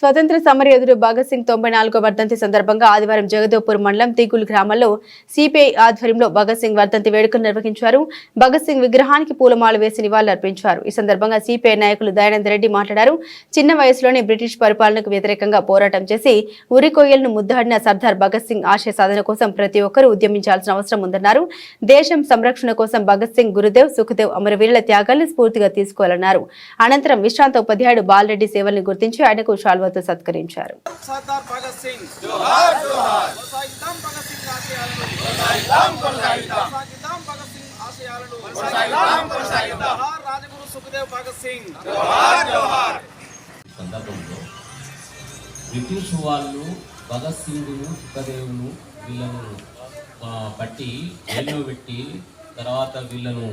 స్వతంత్ర సమర యోధుడు భగత్ సింగ్ తొంభై నాలుగో వర్ధంతి సందర్భంగా ఆదివారం జగదేవ్పూర్ మండలం తీగుల్ గ్రామంలో సిపిఐ ఆధ్వర్యంలో భగత్ సింగ్ వర్ధంతి వేడుకలు నిర్వహించారు. భగత్ సింగ్ విగ్రహానికి పూలమాల వేసి నివాళులర్పించారు ఈ సందర్భంగా సిపిఐ నాయకులు దయానంద రెడ్డి మాట్లాడారు. చిన్న వయసులోనే బ్రిటిష్ పరిపాలనకు వ్యతిరేకంగా పోరాటం చేసి ఉరికొయ్యలను ముద్దాడిన సర్దార్ భగత్ సింగ్ ఆశయ సాధన కోసం ప్రతి ఒక్కరూ ఉద్యమించాల్సిన అవసరం ఉందన్నారు. దేశం సంరక్షణ కోసం భగత్ సింగ్ గురుదేవ్ సుఖదేవ్ అమరవీరుల త్యాగాలను స్ఫూర్తిగా తీసుకోవాలన్నారు. అనంతరం విశ్రాంత ఉపాధ్యాయుడు బాలరెడ్డి సేవల్ని గుర్తించి ఆయనకు శాల్వాతో సత్కరించారు. సందర్భంలో బ్రిటిష్ వాళ్ళు భగత్ సింగ్ను సుఖదేవ్ను వీళ్ళను ఆ, పట్టి జైల్లో పెట్టి తర్వాత వీళ్ళను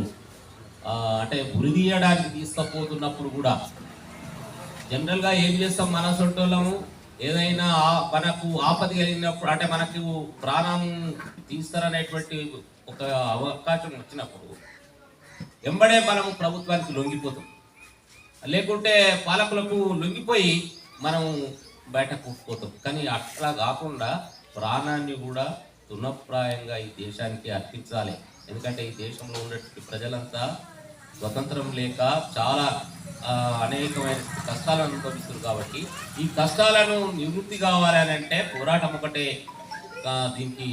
ఆ, అంటే ఉరిదీయడానికి తీసుకుపోతున్నప్పుడు కూడా జనరల్గా ఏం చేస్తాం మన సొంటోళ్ళము? ఏదైనా మనకు ఆపద కలిగినప్పుడు అంటే మనకు ప్రాణం తీస్తారనేటువంటి ఒక అవకాశం వచ్చినప్పుడు ఎంబడే మనం ప్రభుత్వానికి లొంగిపోతాం. లేకుంటే పాలకులకు లొంగిపోయి మనం బయటకు పోతాం. కానీ అట్లా కాకుండా ప్రాణాన్ని కూడా తునప్రాయంగా ఈ దేశానికి అర్పించాలి. ఎందుకంటే ఈ దేశంలో ఉన్నటువంటి ప్రజలంతా స్వతంత్రం లేక చాలా అనేకమైన కష్టాలను అనుభవిస్తారు కాబట్టి ఈ కష్టాలను నివృత్తి కావాలని అంటే పోరాటం ఒకటే దీనికి